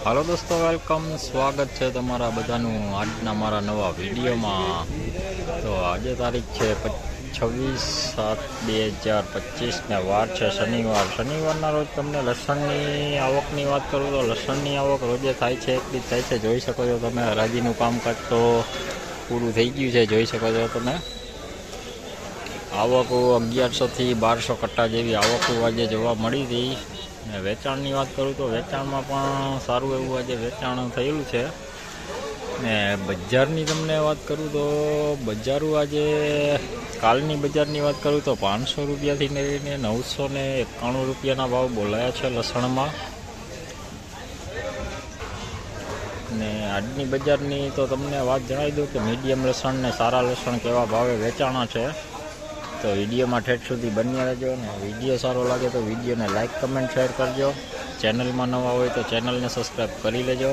હાલો દોસ્તો વેલકમ સ્વાગત છે તમારા બધાનું આજના મારા નવા વિડીયોમાં. તો આજે તારીખ છે છવ્વીસ સાત બે હજાર પચીસને વાર છે શનિવાર. શનિવારના રોજ તમને લસણની આવકની વાત કરું તો લસણની આવક રોજે થાય છે એટલી થાય છે. જોઈ શકો છો તમે, હરાજીનું કામકાજ તો પૂરું થઈ ગયું છે, જોઈ શકો છો તમે. આવકો અગિયારસોથી બારસો કટ્ટા જેવી આવકો આજે જોવા મળી હતી ને વેચાણની વાત કરું તો વેચાણમાં પણ સારું એવું આજે વેચાણ થયેલું છે. ને બજારની તમને વાત કરું તો બજારો આજે કાલની બજારની વાત કરું તો પાંચસો રૂપિયાથી લઈને નવસો ને એકાણું રૂપિયાના ભાવ બોલાયા છે લસણમાં. ને આજની બજારની તો તમને વાત જણાવી દઉં કે મીડિયમ લસણ ને સારા લસણ કેવા ભાવે વેચાણા છે. તો વિડીયોમાં ઠેઠ સુધી બન્યા રહેજો ને વીડિયો સારો લાગે તો વિડીયોને લાઇક કમેન્ટ, શેર કરજો. ચેનલમાં નવા હોય તો ચેનલને સબસ્ક્રાઈબ કરી લેજો.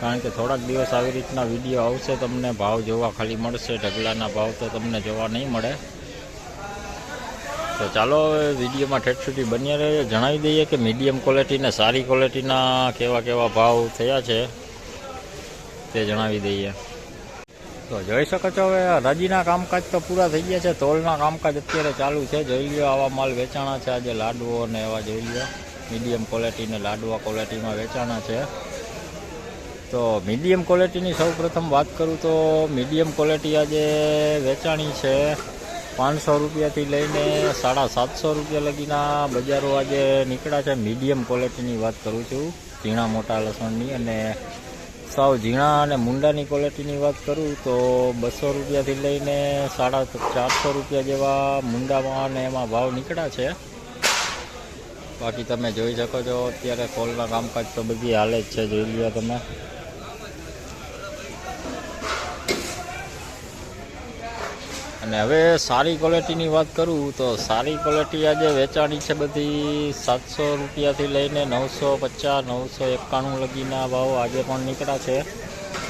કારણ કે થોડાક દિવસ આવી રીતના વીડિયો આવશે, તમને ભાવ જોવા ખાલી મળશે, ઢગલાના ભાવ તો તમને જોવા નહીં મળે. તો ચાલો હવે વિડીયોમાં ઠેઠ સુધી બન્યા રહેજો. જણાવી દઈએ કે મીડિયમ ક્વોલિટીને સારી ક્વોલિટીના કેવા કેવા ભાવ થયા છે તે જણાવી દઈએ. તો જોઈ શકો છો હવે રાજીના કામકાજ તો પૂરા થઈ ગયા છે. તોલના કામકાજ અત્યારે ચાલુ છે. જોઈ લ્યો આવા માલ વેચાણા છે. આજે લાડવો અને એવા જોઈ લ્યો. મીડિયમ ક્વોલિટીને લાડવા ક્વોલિટીમાં વેચાણા છે. તો મીડિયમ ક્વોલિટીની સૌ વાત કરું તો મીડિયમ ક્વોલિટી આજે વેચાણી છે. પાંચસો રૂપિયાથી લઈને સાડા સાતસો રૂપિયા લગીના બજારો આજે નીકળ્યા છે. મીડિયમ ક્વોલિટીની વાત કરું છું. ઝીણા મોટા લસણની અને સાવ ઝીણા અને મુંડાની ક્વોલિટીની વાત કરું તો બસો રૂપિયાથી લઈને સાડા ચારસો રૂપિયા જેવા મુંડામાં અને એમાં ભાવ નીકળ્યા છે. બાકી તમે જોઈ શકો છો, અત્યારે કોલના કામકાજ તો બધી હાલે જ છે, જોઈ લ્યો તમે. અને હવે સારી ક્વોલિટીની વાત કરું તો સારી ક્વોલિટી આજે વેચાણી છે બધી સાતસો રૂપિયાથી લઈને નવસો પચાસ, નવસો એકાણું લગીના ભાવ આજે પણ નીકળ્યા છે.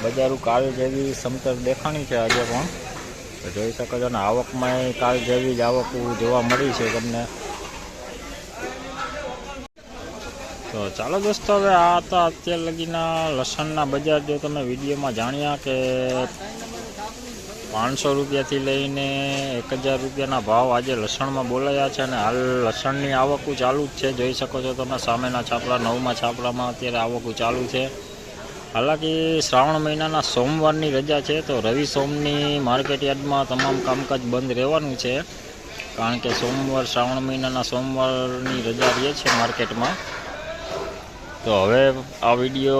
બજારું કાલ જેવી સમતર દેખાણી છે આજે પણ. જોઈ શકો છો ને આવકમાં કાલ જેવી જ આવક જોવા મળી છે તમને. તો ચાલો દોસ્તો, હવે આ હતા અત્યાર લગીના લસણના બજાર. જો તમે વિડીયોમાં જાણ્યા કે પાંચસો રૂપિયાથી લઈને એક હજાર રૂપિયાના ભાવ આજે લસણમાં બોલાયા છે અને હાલ લસણની આવકું ચાલુ જ છે. જોઈ શકો છો તમે, સામેના છાપડા, નવમાં છાપડામાં અત્યારે આવકું ચાલુ છે. હાલાકી શ્રાવણ મહિનાના સોમવારની રજા છે, તો રવિ સોમની માર્કેટ યાર્ડમાં તમામ કામકાજ બંધ રહેવાનું છે. કારણ કે સોમવાર, શ્રાવણ મહિનાના સોમવારની રજા રહે છે માર્કેટમાં. તો હવે આ વીડિયો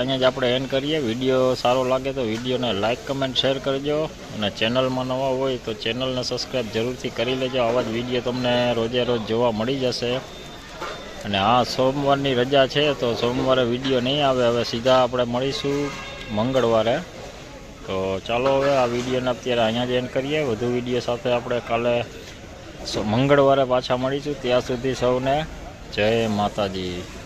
અહીંયા જ આપણે એન્ડ કરીએ. વીડિયો સારો લાગે તો વિડીયોને લાઇક કમેન્ટ શેર કરજો. અને ચેનલમાં નવા હોય તો ચેનલને સબસ્ક્રાઈબ જરૂરથી કરી લેજો. આવા જ વીડિયો તમને રોજે રોજ જોવા મળી જશે. અને હા સોમવારની રજા છે તો સોમવારે વીડિયો નહીં આવે. હવે સીધા આપણે મળીશું મંગળવારે. તો ચાલો હવે આ વિડીયોને અત્યારે અહીંયા જ એન્ડ કરીએ. વધુ વીડિયો સાથે આપણે કાલે મંગળવારે પાછા મળીશું. ત્યાં સુધી સૌને જય માતાજી.